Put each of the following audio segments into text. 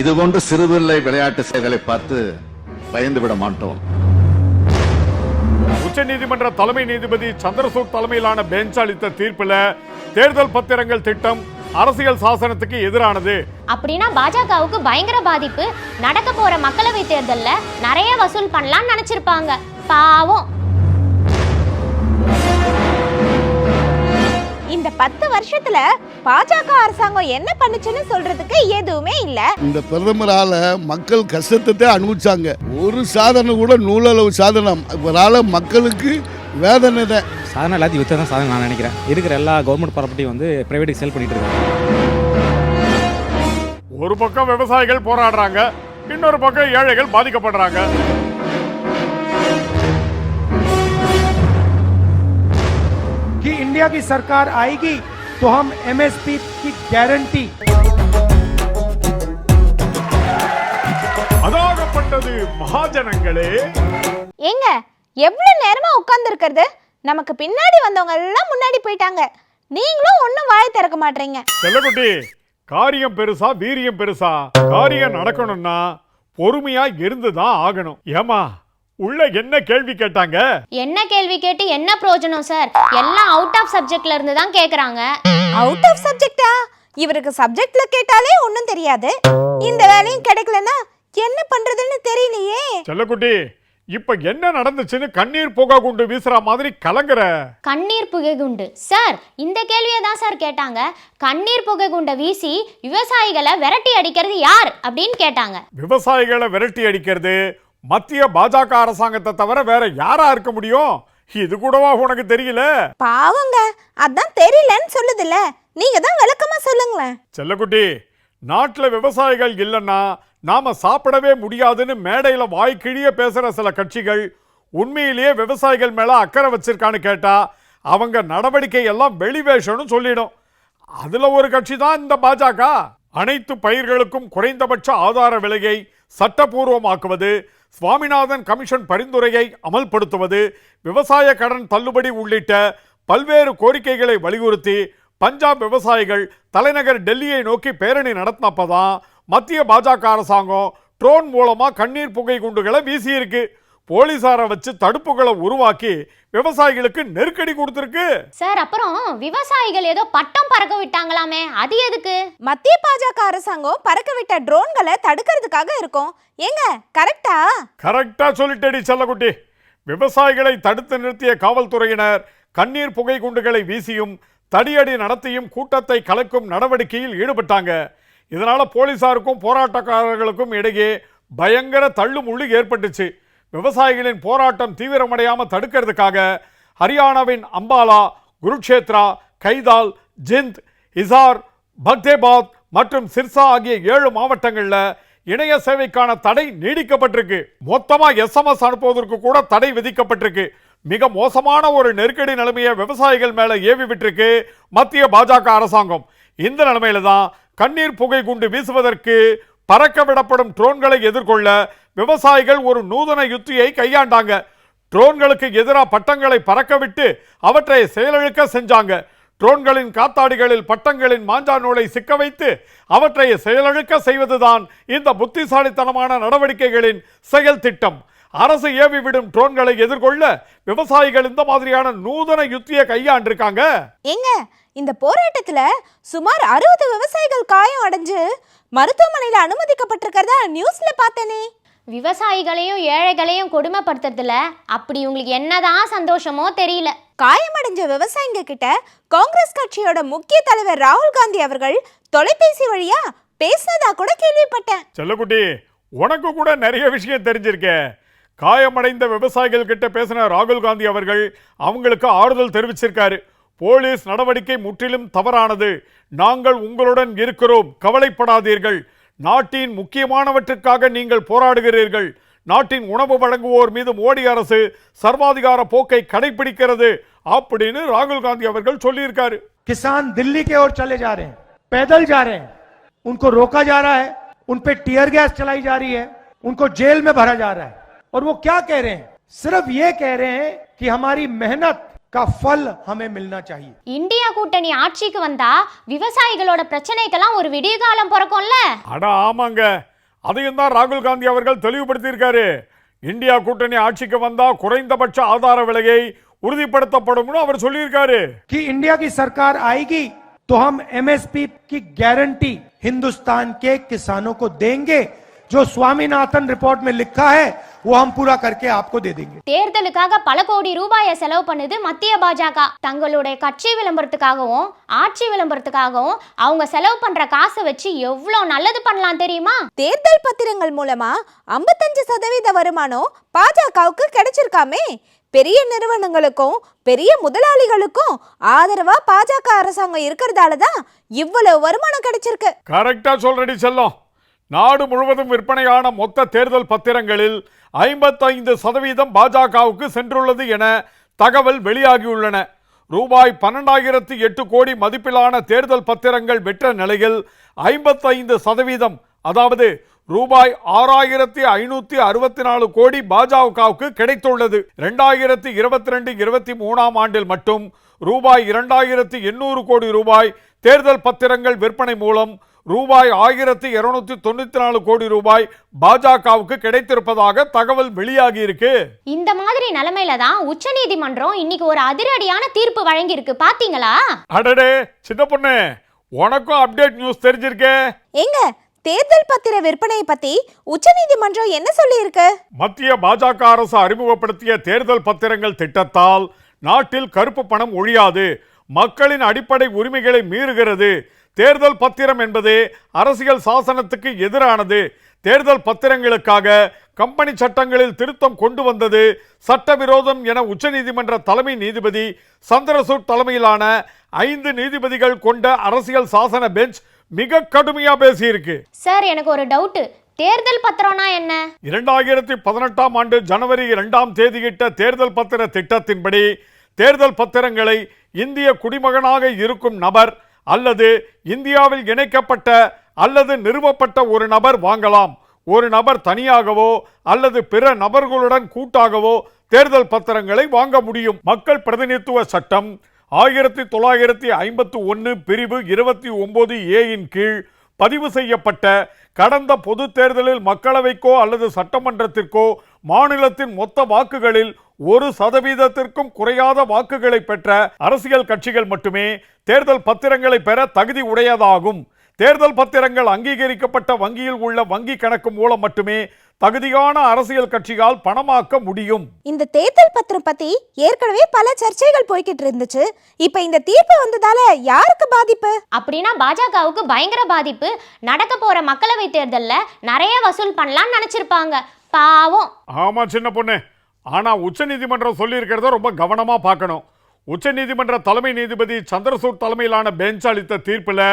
இது போன்ற சிறுபிள்ளை விளையாட்டு செயல்களை பார்த்து பயந்து விட மாட்டோம். உச்சநீதிமன்ற தலைமை நீதிபதி சந்திரசூட் தலைமையிலான பெஞ்ச் அளித்த தீர்ப்புல தேர்தல் பத்திரங்கள் திட்டம் அரசியல் சாசனத்துக்கு எதிரானது. அப்படின்னா பாஜகவுக்கு பயங்கர பாதிப்பு. நடக்க போற மக்களவை தேர்தல்ல நிறைய வசூல் பண்ணலாம்னு நினைச்சிருப்பாங்க. பாவம். பத்து வருஷத்துல பாஜக அரசாங்கம் என்ன பண்ணுச்சுன்னு சொல்றதுக்கு எதுவுமே இல்ல. இந்த பிரதமரால மக்கள் கஷ்டத்தை அனுபவிச்சாங்க. ஒரு சாதனை கூட நூலளவு சாதனம் இவரால மக்களுக்கு வேதனை தான். சாதனை எல்லாத்தையும் விற்று தான் சாதனை நான் நினைக்கிறேன். இருக்கிற எல்லா கவர்மெண்ட் ப்ராப்பர்ட்டி வந்து ப்ரைவேட்டுக்கு சேல் பண்ணிட்டு இருக்காங்க. ஒரு பக்கம் விவசாயிகள் போராடுறாங்க இன்னொரு பக்கம் ஏழைகள் பாதிக்கப்படுறாங்க. इंडिया की सरकार आएगी तो हम एमएसपी की गारंटी அதாகப்பட்டது மகாஜனங்களே ஏங்க எவ்வளவு நேரமா உட்கார்ந்து இருக்கிறது நமக்கு பின்னாடி வந்தவங்க எல்லாம் முன்னாடி போயிட்டாங்க நீங்களும் ஒண்ணும் வாய் திறக்க மாட்டீங்க செல்லக்குட்டி காரியம் பெருசா வீரியம் பெருசா காரியம் நடக்கணும்னா பொறுமையா இருந்துதான் ஆகணும் ஏமா உள்ள என்ன கேள்வி கேட்டாங்க? என்ன கேள்வி கேட்டு என்ன பிரயோஜனம் சார் எல்லாம் அவுட் ஆஃப் சப்ஜெக்ட்ல இருந்து தான் கேக்குறாங்க. அவுட் ஆஃப் சப்ஜெக்டா இவருக்கு சப்ஜெக்ட்ல கேட்டாலே ஒண்ணும் தெரியாது. இந்த வேலையும் கிடைக்கலன்னா என்ன பண்றதுன்னு தெரியலையே. செல்லக்குட்டி இப்ப என்ன நடந்துச்சுன்னு கண்ணீர் புகை குண்டு வீசுற மாதிரி கலங்குற. கண்ணீர் புகை குண்டு. சார் இந்த கேள்வியை தான் சார் கேட்டாங்க. கண்ணீர் புகை குண்டை வீசி விவசாயிகளை விரட்டி அடிக்கிறது யார்? அப்படின்னு கேட்டாங்க. விவசாயிகளை விரட்டி அடிக்கிறது மத்திய பாஜக அரசாங்கத்தை தவிர வேற யாரா இருக்க முடியும்? இது கூடவா உனக்கு தெரியல? பாவங்க அதான் தெரியலன்னு சொல்லுதுல்ல. நீங்க தான் விளக்கமா சொல்லுங்களேன். செல்லக்குட்டி நாட்டுல விவசாயிகள் இல்லைன்னா நாம சாப்பிடவே முடியாதுன்னு மேடையில வாய்க்கிழிய பேசுற சில கட்சிகள் உண்மையிலேயே விவசாயிகள் மேல அக்கறை வச்சிருக்கான்னு கேட்டா அவங்க நடவடிக்கை எல்லாம் வெளிவேஷம்னு சொல்லிடும். அதுல ஒரு கட்சி தான் இந்த பாஜக. அனைத்து பயிர்களுக்கும் குறைந்தபட்ச ஆதார விலையை சட்டபூர்வமாக்குவது சுவாமிநாதன் கமிஷன் பரிந்துரையை அமல்படுத்துவது விவசாய கடன் தள்ளுபடி உள்ளிட்ட பல்வேறு கோரிக்கைகளை வலியுறுத்தி பஞ்சாப் விவசாயிகள் தலைநகர் டெல்லியை நோக்கி பேரணி நடத்தினப்பதான் மத்திய பாஜக அரசாங்கம் ட்ரோன் மூலமாக கண்ணீர் புகை குண்டுகளை வீசியிருக்கு. போலீசாரை வச்சு தடுப்புகளை உருவாக்கி விவசாயிகளுக்கு நெருக்கடி கொடுத்திருக்கு. சார் அப்புறம் விவசாயிகள் ஏதோ பட்டம் பறக்க விட்டாங்களாமே அது எதுக்கு? மத்திய பாஜக அரசாங்கம் பறக்க விட்ட ட்ரோன்களை தடுக்கிறதுக்காக இருக்கும். ஏங்க கரெக்டா கரெக்டா சொல்லிட்டடி செல்லக்குட்டி. விவசாயிகளை தடுத்து நிறுத்திய காவல்துறையினர் கண்ணீர் புகை குண்டுகளை வீசியும் தடியடி நடத்தியும் கூட்டத்தை கலைக்கும் நடவடிக்கையில் ஈடுபட்டாங்க. இதனால போலீசாருக்கும் போராட்டக்காரர்களுக்கும் இடையே பயங்கர தள்ளுமுள்ளு ஏற்பட்டுச்சு. விவசாயிகளின் போராட்டம் தீவிரமடையாமல் தடுக்கிறதுக்காக ஹரியானாவின் அம்பாலா குருக்ஷேத்ரா கைதால் ஜிந்த் இசார் பக்தேபாத் மற்றும் சிர்சா ஆகிய ஏழு மாவட்டங்களில் இணைய சேவைக்கான தடை நீடிக்கப்பட்டிருக்கு. மொத்தமாக எஸ்எம்எஸ் அனுப்புவதற்கு கூட தடை விதிக்கப்பட்டிருக்கு. மிக மோசமான ஒரு நெருக்கடி நிலைமையை விவசாயிகள் மேலே ஏவி விட்டிருக்கு மத்திய பாஜக அரசாங்கம். இந்த நிலைமையில தான் கண்ணீர் புகை குண்டு வீசுவதற்கு பறக்க விடப்படும் ட்ரோன்களை எதிர்கொள்ள விவசாயிகள் ஒரு நூதன யுத்தியை கையாண்டாங்க. ட்ரோன்களுக்கு எதிராக பட்டங்களை பறக்கவிட்டு அவற்றை செயலிழக்க செஞ்சாங்க. ட்ரோன்களின் காத்தாடிகளில் பட்டங்களின் மாஞ்சா நூலை சிக்க வைத்து அவற்றை செயலழுக்க செய்வதுதான் இந்த புத்திசாலித்தனமான நடவடிக்கைகளின் செயல் திட்டம். அரசு ஏவி விடும் ட்ரோன்களை எதிர்கொள்ள விவசாயிகள் இந்த மாதிரியான நூதன யுத்தியை கையாண்டிருக்காங்க. ஏங்க இந்த போராட்டத்துல சுமார் அறுபது விவசாயிகள் காயம் அடைஞ்சு மருத்துவமனையில் அனுமதிக்கப்பட்டிருக்கிறதா நியூஸ்ல பார்த்தேனே. விவசாயிகளையும் ஏழைகளையும் கொடுமைப்படுத்துறதுல அப்படி உங்களுக்கு என்னதான் சந்தோஷமோ தெரியல. காயமடைஞ்ச விவசாயிங்க கிட்ட காங்கிரஸ் கட்சியோட முக்கிய தலைவர் ராகுல் காந்தி அவர்கள் தொலைபேசி வழியா பேசினதா கூட கேள்விப்பட்டேன். செல்லக்குட்டி உனக்கு கூட நிறைய விஷயம் தெரிஞ்சிருக்கே. காயமடைந்த விவசாயிகள் கிட்ட பேசின ராகுல் காந்தி அவர்கள் அவங்களுக்கு ஆறுதல் தெரிவிச்சிருக்காரு. போலீஸ் நடவடிக்கை முற்றிலும் தவறானது. நாங்கள் உங்களுடன் இருக்கிறோம். கவலைப்படாதீர்கள். நாட்டின் முக்கியமானவற்றுக்காக நீங்கள் போராடுகிறீர்கள் நாட்டின் உணவு வழங்குவோர் மீது மோடி அரசு சர்வாதிகார போக்கை கடைபிடிக்கிறது அப்படின்னு ராகுல் காந்தி அவர்கள் சொல்லியிருக்காரு किसान दिल्ली के ओर चले जा रहे हैं पैदल जा रहे हैं उनको रोका जा रहा है उन पे टीयर गैस चलाई जा रही है उनको जेल में भरा जा रहा है और वो क्या कह रहे हैं सिर्फ ये कह रहे हैं कि हमारी मेहनत का फल हमें मिलना चाहिए இந்தியா கூட்டணி ஆட்சிக்கு வந்தா விவசாயிகளோட பிரச்சனைக்கெல்லாம் ஒரு விடியகாலம் பிறக்கும்ல அட ஆமாங்க அதையும் தான் ராகுல் காந்தி அவர்கள் தெளிவுபடுத்தியிருக்காரு இந்தியா கூட்டணி ஆட்சிக்கு வந்தா குறைந்தபட்ச ஆதார விலையை உறுதிப்படுத்தப்படும்னு அவர் சொல்லியிருக்காரு कि इंडिया की सरकार आएगी तो हम एमएसपी की गारंटी हिंदुस्तान के किसानों को देंगे जो स्वामीनाथन रिपोर्ट में लिखा है वो हम पूरा करके आपको दे देंगे தேர்தலுக்காக பல கோடி ரூபாயை செலவு பண்ணுது மத்திய பாஜக தங்களுடைய கட்சி விளம்பரத்துக்காகவும் ஆட்சி விளம்பரத்துக்காகவும் அவங்க செலவு பண்ற காசை வச்சு எவ்வளோ நல்லது பண்ணலாம் தெரியுமா தேர்தல் பத்திரங்கள் மூலமா 55% சதவீத வருமானம் பாஜகவுக்கு கிடைச்சிருக்காமே பெரிய நிறுவனங்களுக்கும் பெரிய முதலாளிகளுக்கும் ஆதரவா பாஜக அரசாங்கம் இருக்கிறதால தான் இவ்வளவு வருமானம் கிடைச்சிருக்கு கரெக்டா சொல்றடி செல்லம் நாடு முழுவதும் விற்பனையான மொத்த தேர்தல் பத்திரங்களில் ஐம்பத்தைந்து சதவீதம் பாஜகவுக்கு சென்றுள்ளது என தகவல் வெளியாகியுள்ளன. ரூபாய் பன்னெண்டாயிரத்து எட்டு கோடி மதிப்பிலான தேர்தல் பத்திரங்கள் வெற்ற நிலையில் ஐம்பத்தைந்து சதவீதம் அதாவது ரூபாய் ஆறாயிரத்தி ஐநூத்தி அறுபத்தி நாலு கோடி பாஜகவுக்கு கிடைத்துள்ளது. இரண்டாயிரத்தி இருபத்தி ரெண்டு இருபத்தி மூணாம் ஆண்டில் மட்டும் ரூபாய் இரண்டாயிரத்தி எண்ணூறு கோடி ரூபாய் தேர்தல் பத்திரங்கள் விற்பனை மூலம் ரூபாய் ஆயிரத்தி இருநூத்தி தொண்ணூத்தி நாலு கோடி ரூபாய் பாஜகவுக்கு கிடைத்திருப்பதாக தகவல் வெளியாகி இருக்கு. இந்த மாதிரி நிலைமையில தான் உச்சநீதிமன்றம் இன்னைக்கு ஒரு அதிரடியான தீர்ப்பு வழங்கியிருக்கு. பாத்தீங்களா? அடடே சின்ன பொண்ணு உனக்கும் அப்டேட் நியூஸ் தெரிஞ்சிருக்கே. ஏங்க தேர்தல் பத்திர விற்பனை பத்தி உச்சநீதிமன்றம் என்ன சொல்லியிருக்கு? மத்திய பாஜக அரசு அறிமுகப்படுத்திய தேர்தல் பத்திரங்கள் திட்டத்தால் நாட்டில் கருப்பு பணம் ஒழியாது மக்களின் அடிப்படை உரிமைகளை மீறுகிறது தேர்தல் பத்திரம் என்பது அரசியல் சாசனத்துக்கு எதிரானது. தேர்தல் பத்திரங்களுக்காக கம்பெனி சட்டங்களில் திருத்தம் கொண்டு வந்தது சட்டவிரோதம் என உச்சநீதிமன்ற தலைமை நீதிபதி சந்திரசூட் தலைமையிலான ஐந்து நீதிபதிகள் கொண்ட அரசியல் சாசன பெஞ்ச் மிக கடுமையா பேசியிருக்கு. சார் எனக்கு ஒரு டவுட்டு. தேர்தல் பத்திரம்னா என்ன? இரண்டாயிரத்தி பதினெட்டாம் ஆண்டு ஜனவரி இரண்டாம் தேதியிட்ட தேர்தல் பத்திர திட்டத்தின்படி தேர்தல் பத்திரங்களை இந்திய குடிமகனாக இருக்கும் நபர் அல்லது இந்தியாவில் இணைக்கப்பட்ட அல்லது நிறுவப்பட்ட ஒரு நபர் வாங்கலாம். ஒரு நபர் தனியாகவோ அல்லது பிற நபர்களுடன் கூட்டாகவோ தேர்தல் பத்திரங்களை வாங்க முடியும். மக்கள் பிரதிநிதித்துவ சட்டம் ஆயிரத்தி தொள்ளாயிரத்தி ஐம்பத்தி ஒன்று பிரிவு இருபத்தி ஒன்பது ஏயின் கீழ் பதிவு செய்யப்பட்ட கடந்த பொது தேர்தலில் மக்களவைக்கோ அல்லது சட்டமன்றத்திற்கோ மாநிலத்தின் மொத்த வாக்குகளில் ஒரு சதவீதத்திற்கும் குறையாத வாக்குகளை பெற்ற அரசியல் கட்சிகள் மட்டுமே தேர்தல் பத்திரங்களை பெற தகுதி உடையதாகும். தேர்தல் பத்திரங்கள் அங்கீகரிக்கப்பட்ட வங்கியில் உள்ள வங்கி கணக்கு மூலம் மட்டுமே தகுதியான அரசியல் கட்சியால் பணமாக்க முடியும். இந்த தேர்தல் பத்திரம் பத்தி ஏற்கனவே பல சர்ச்சைகள் போய்கிட்டு இருந்துச்சு. இப்ப இந்த தீர்ப்பு வந்ததால யாருக்கு பாதிப்பு? அப்படின்னா பாஜகவுக்கு பயங்கர பாதிப்பு. நடக்க போற மக்களவை தேர்தல்ல நிறைய வசூல் பண்ணலாம்னு நினைச்சிருப்பாங்க. பாவம். ஆமா சின்ன பொண்ணு. ஆனால் உச்சநீதிமன்றம் சொல்லியிருக்கிறத ரொம்ப கவனமாக பார்க்கணும். உச்சநீதிமன்ற தலைமை நீதிபதி சந்திரசூட் தலைமையிலான பெஞ்ச் அளித்த தீர்ப்பில்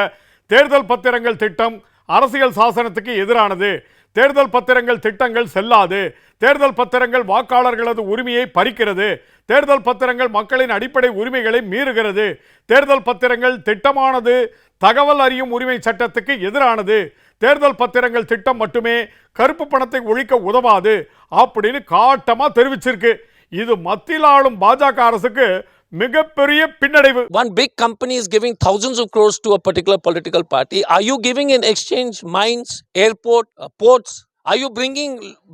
தேர்தல் பத்திரங்கள் திட்டம் அரசியல் சாசனத்துக்கு எதிரானது. தேர்தல் பத்திரங்கள் திட்டங்கள் செல்லாது. தேர்தல் பத்திரங்கள் வாக்காளர்களது உரிமையை பறிக்கிறது. தேர்தல் பத்திரங்கள் மக்களின் அடிப்படை உரிமைகளை மீறுகிறது. தேர்தல் பத்திரங்கள் திட்டமானது தகவல் அறியும் உரிமை சட்டத்துக்கு எதிரானது. தேர்தல் பத்திரங்கள் திட்டம் மட்டுமே கருப்பு பணத்தை ஒழிக்க உதவாது அப்படின்னு காட்டமா தெரிவிச்சிருக்கு இது மத்தியில் ஆளும் பாஜக அரசுக்கு மிகப்பெரிய பின்னடைவு one big company is giving thousands of crores to a particular political party are you giving in exchange mines airport uh, ports are you bringing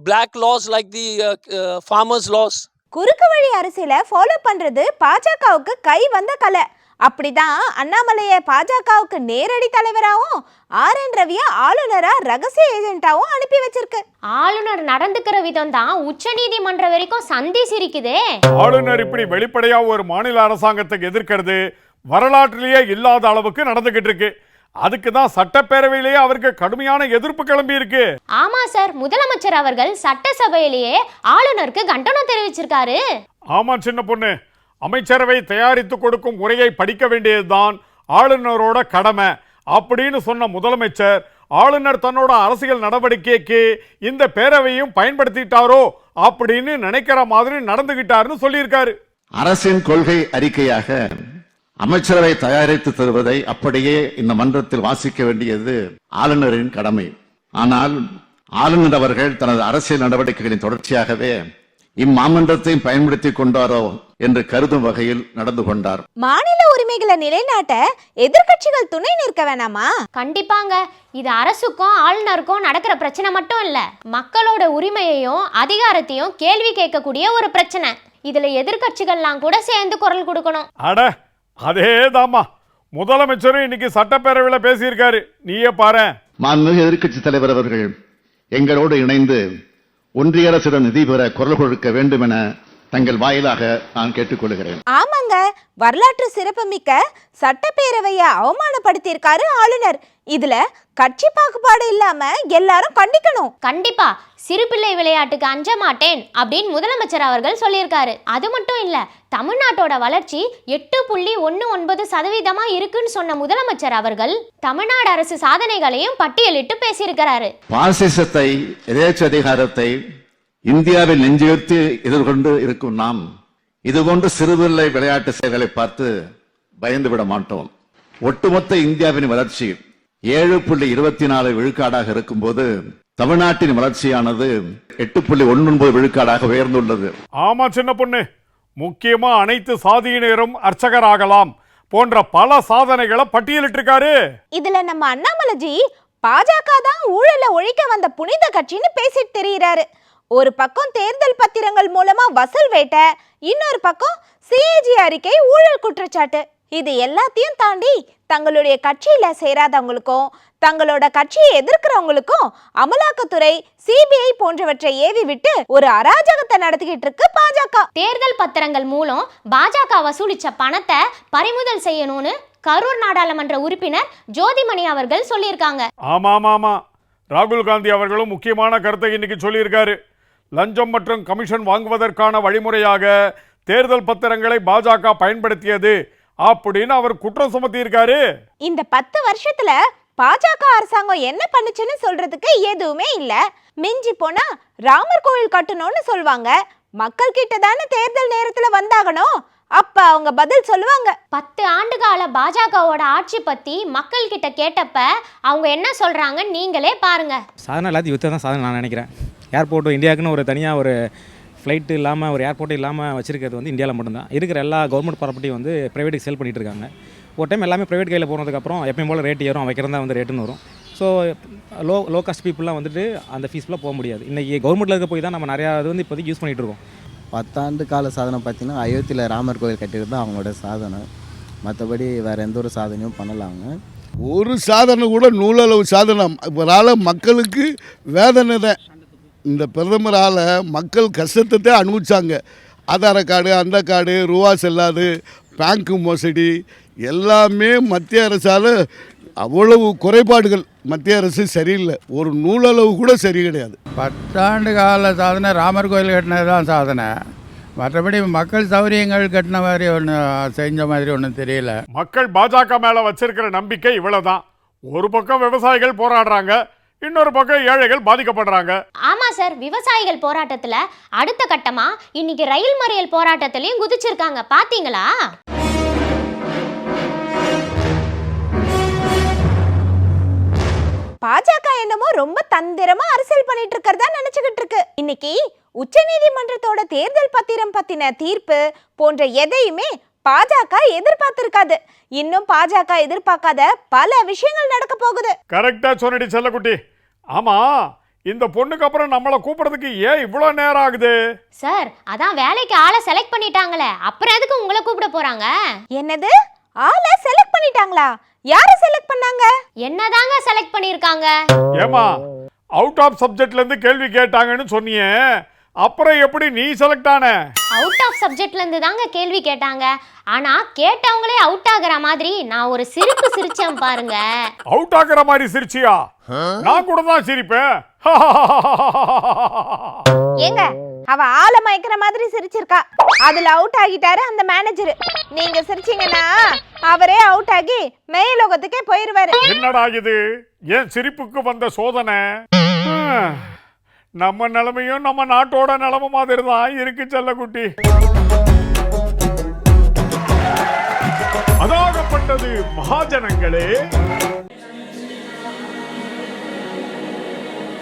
black laws like the uh, uh, farmers laws குறுக்கு வழி அரசியல follow பண்றது பாஜகவுக்கு கை வந்த கலை அப்படிதான் அண்ணாமலைய பாஜகவுக்கு நேரடி தலைவராகவும் ஆர் என் ரவிய ஆளுநரா ரகசிய ஏஜென்ட்டாவும் அனுப்பி வச்சிருக்கு. ஆளுநர் நடந்துக்கிற விதம் தான் உச்சநீதிமன்றம் வரைக்கும் சந்தி சிரிக்குதே. ஆளுநர் இப்படி வெளிப்படையா ஒரு மாநில அரசாங்கத்துக்கு எதிர்க்கிறது வரலாற்றிலேயே இல்லாத அளவுக்கு நடந்துகிட்டு இருக்கு. அதுக்கு தான் சட்டப்பேரவையிலேயே அவருக்கு கடுமையான எதிர்ப்பு கிளம்பி இருக்கு. ஆமா சார் முதலமைச்சர் அவர்கள் சட்டசபையிலேயே ஆளுநருக்கு கண்டனம் தெரிவிச்சிருக்காரு. ஆமா சின்ன பொண்ணு. அமைச்சரவை தயாரித்து கொடுக்கும் உரையை படிக்க வேண்டியதுதான் ஆளுநரோட கடமை அப்படின்னு சொன்ன முதலமைச்சர் ஆளுநர் தன்னோட அரசியல் நடவடிக்கைக்கு இந்த பேரவையும் பயன்படுத்திட்டாரோ அப்படின்னு நினைக்கிற மாதிரி நடந்துகிட்டாருன்னு சொல்லியிருக்காரு. அரசின் கொள்கை அறிக்கையாக அமைச்சரவை தயாரித்து தருவதை அப்படியே இந்த மன்றத்தில் வாசிக்க வேண்டியது ஆளுநரின் கடமை. ஆனால் ஆளுநர் அவர்கள் தனது அரசியல் நடவடிக்கைகளின் தொடர்ச்சியாகவே இம்மாமன்றத்தையும் பயன்படுத்திக் கொண்டாரோ என்று கருதும் வகையில் நடந்து கொண்டார். மாநில உரிமைகளை நிலைநாட்ட எதிர்க்கட்சிகள் துணை நிற்க வேணாமா? கண்டிப்பாங்க. இது அரசுக்கும் ஆளுநருக்கும் நடக்கிற பிரச்சனை மட்டும் இல்ல. மக்களோட உரிமையையும் அதிகாரத்தையும் கேள்வி கேட்கக்கூடிய ஒரு பிரச்சனை. இதுல எதிர்க்கட்சிகள்லாம் கூட சேர்ந்து குரல் கொடுக்கணும். அட அதே தாம்மா முதலமைச்சரும் இன்னைக்கு சட்டப்பேரவையில் பேசியிருக்காரு. நீயே பாரேன். மாண்புமிகு எதிர்க்கட்சி தலைவர் அவர்கள் எங்களோடு இணைந்து ஒன்றிய அரசிடம் நிதி பெற குரல் கொடுக்க வேண்டும் என தங்கள் வாயிலாக நான் கேட்டுக்கொள்கிறேன். ஆமாங்க வரலாற்று சிறப்புமிக்க சட்டப்பேரவையை அவமானப்படுத்தியிருக்காரு ஆளுநர். இதுல கட்சி பாகுபாடு இல்லாம எல்லாரும் கண்டிக்கணும். கண்டிப்பா சிறுபிள்ளை விளையாட்டுக்கு அஞ்ச மாட்டேன் அப்படின்னு முதலமைச்சர் அவர்கள் சொல்லியிருக்காரு. அது மட்டும் இல்ல தமிழ்நாட்டோட வளர்ச்சி எட்டு புள்ளி ஒன்று ஒன்பது சதவீதமா இருக்குன்னு சொன்ன முதலமைச்சர் அவர்கள் தமிழ்நாடு அரசு சாதனைகளையும் பட்டியலிட்டு பேசியிருக்கிறாரு. பாசிசத்தை எதேச்ச அதிகாரத்தை இந்தியாவில் நெஞ்சுயர்த்தி எதிர்கொண்டு இருக்கும் நாம் இதுபோன்ற சிறுபிள்ளை விளையாட்டு செயல்களை பார்த்து பயந்து விட மாட்டோம். ஒட்டுமொத்த இந்தியாவின் வளர்ச்சி ஏழு புள்ளி இருபத்தி நாலு விழுக்காடாக இருக்கும்போது தமிழ்நாட்டின் வளர்ச்சியானது எட்டு புள்ளி ஒன்பது விழுக்காடாக உயர்ந்துள்ளது. ஆமா சின்ன பொண்ணு. முக்கியமா அனைத்து சாதியினரும் அர்ச்சகராகலாம் போன்ற பல சாதனைகளை பட்டியலிட்டிருக்காரு. இதுல நம்ம அண்ணாமலைஜி பாஜக தான் ஊழலை ஒழிக்க வந்த புனித கட்சின்னு பேசிட்டு தெரியுறாரு. ஒரு பக்கம் தேர்தல் பத்திரங்கள் மூலமா வசூல் வேட்டை இன்னொரு பக்கம் சிஏஜி அறிக்கை ஊழல் குற்றச்சாட்டு. இது எல்லாத்தையும் தாண்டி தங்களுடைய கட்சியில சேராதவங்களுக்கும் தங்களோட கட்சியை எதிர்க்கிறவங்களுக்கும் அமலாக்கத்துறை சிபிஐ போன்றவற்றை ஏவி விட்டு ஒரு அராஜகத்தை நடத்திக்கிட்டு இருக்கு பாஜக. தேர்தல் பத்திரங்கள் மூலம் பாஜக வசூலிச்ச பணத்தை பறிமுதல் செய்யணும்னு கரூர் நாடாளுமன்ற உறுப்பினர் ஜோதிமணி அவர்கள் சொல்லியிருக்காங்க. ஆமா ஆமா ஆமா ராகுல் காந்தி அவர்களும் முக்கியமான கருத்தை இன்னைக்கு சொல்லியிருக்காரு. லஞ்சம் மற்றும் கமிஷன் வாங்குவதற்கான வழிமுறையாக தேர்தல் பத்திரங்களை பாஜக பயன்படுத்தியது. அப்படின்னு அவர் குற்றம் சுமத்தியிருக்காரு. இந்த பத்து வருஷத்துல பாஜக அரசாங்கம் என்ன பண்ணுச்சுன்னு சொல்றதுக்கு எதுவுமே இல்ல. மிஞ்சி போனா ராமர் கோவில் கட்டணும்னு சொல்லுவாங்க மக்கள் கிட்ட தானே தேர்தல் நேரத்துல வந்தாகணும். அப்ப அவங்க பதில் சொல்லுவாங்க. பத்து ஆண்டு கால பாஜகவோட ஆட்சி பத்தி மக்கள் கிட்ட கேட்டப்ப அவங்க என்ன சொல்றாங்க நீங்களே பாருங்க. சாதனை எல்லாத்தையும் விற்று தான் சாதனை நான் நினைக்கிறேன். ஏர்போர்ட்டு இந்தியாவுக்குன்னு ஒரு தனியாக ஒரு ஃப்ளைட்டு இல்லாமல் ஒரு ஏர்போர்ட்டு இல்லாமல் வச்சிருக்கிறது வந்து இந்தியாவில் மட்டும்தான். இருக்கிற எல்லா கவர்மெண்ட் ப்ராப்பர்ட்டி வந்து ப்ரைவேட்டுக்கு சேல் பண்ணிட்டு இருக்காங்க. ஒரு டைம் எல்லாமே ப்ரைவேட் கையில் போனதுக்கப்புறம் எப்பயும் போல் ரேட் ஏறும். வைக்கிறதா வந்து ரேட்டுன்னு வரும். ஸோ லோ லோ காஸ்ட் பீப்புளெலாம் வந்துட்டு அந்த ஃபீஸ்லாம் போக முடியாது. இன்றைக்கி கவர்மெண்ட்டில் இருக்க போய் தான் நம்ம நிறையா இது வந்து இப்போதைக்கு யூஸ் பண்ணிகிட்டு இருக்கோம். பத்தாண்டு கால சாதனை பார்த்தீங்கன்னா அயோத்தியில் ராமர் கோவில் கட்டியது தான் அவங்களோட சாதனை. மற்றபடி வேறு எந்த ஒரு சாதனையும் பண்ணலாங்க. ஒரு சாதனை கூட நூலளவு சாதனை. இவரால் மக்களுக்கு வேதனை தான். இந்த பிரதமரால் மக்கள் கஷ்டத்தை அனுபவிச்சாங்க. ஆதார கார்டு அந்த கார்டு ரூபா செல்லாது பேங்க்கு மோசடி எல்லாமே மத்திய அரசால் அவ்வளவு குறைபாடுகள் மத்திய அரசு சரியில்லை. ஒரு நூலளவு கூட சரி கிடையாது. பத்தாண்டு கால சாதனை ராமர் கோயில் கட்டினது தான் சாதனை. மற்றபடி மக்கள் சௌகரியங்கள் கட்டின மாதிரி ஒன்றும் செஞ்ச மாதிரி ஒன்றும் தெரியல. மக்கள் பாஜக மேல வச்சிருக்கிற நம்பிக்கை இவ்வளவுதான். ஒரு பக்கம் விவசாயிகள் போராடுறாங்க இன்னொரு பக்கம் ஏழைகள் பாதிக்கப்படுறாங்க. ஆமா சார் விவசாயிகள் போராட்டத்துல அடுத்த கட்டமா இன்னைக்கு ரயில் மறியல் போராட்டத்திலையும் குதிச்சிருக்காங்க. பாத்தீங்களா? பாஜக என்னமோ ரொம்ப தந்திரமா அரசியல் பண்ணிட்டு இருக்கிறதா நினைச்சுக்கிட்டு இருக்கு. இன்னைக்கு உச்சநீதிமன்றத்தோட தேர்தல் பத்திரம் பத்தின தீர்ப்பு போன்ற எதையுமே பாஜக எதிர்பார்த்திருக்காது. இன்னும் பாஜக எதிர்பார்க்காத பல விஷயங்கள் நடக்க போகுது. கரெக்டா சொன்னடி செல்லக்குட்டி. ஆமா இந்த பொண்ணுக்கு அப்புறம் நம்மளை கூப்பிடுறதுக்கு ஏன் இவ்வளோ நேரம் ஆகுது? சார் அதான் வேலைக்கு ஆளை செலக்ட் பண்ணிட்டாங்களே. அப்புறம் எதுக்கு உங்களை கூப்பிட போறாங்க? என்னது? ஆளை செலக்ட் பண்ணிட்டாங்களா? யாரை செலக்ட் பண்ணாங்க? என்னதாங்க செலக்ட் பண்ணிருக்காங்க ஏமா அவுட் ஆஃப் சப்ஜெக்ட்ல இருந்து கேள்வி கேட்டாங்கன்னு சொன்னியே. அப்புறம் எப்படி நீ செலக்ட் ஆன? அவுட் ஆஃப் சப்ஜெக்ட்ல இருந்து தாங்க கேள்வி கேட்டாங்க. ஆனா கேட்டவங்களே அவுட் ஆகுற மாதிரி நான் ஒரு சிரிப்பு சிரிச்சேன் பாருங்க. அவுட் ஆகுற மாதிரி சிரிச்சியா? நான் கூட தான் சிரிப்பேன். ஏங்க அவ ஆளை மயக்கிற மாதிரி சிரிச்சிருக்கா. அதுல அவுட் ஆகிட்டாரு அந்த மேனேஜர் நீங்க சிரிச்சீங்கன்னா அவரே அவுட் ஆகி மேலோகத்துக்கே போயிருவாரு. என்னடா இது? ஏன் சிரிப்புக்கு வந்த சோதனை? நம்ம நிலைமையும் நம்ம நாட்டோட நிலைமை மாதிரி தான் இருக்கு செல்லக்குட்டி. அதாகப்பட்டது மகாஜனங்களே.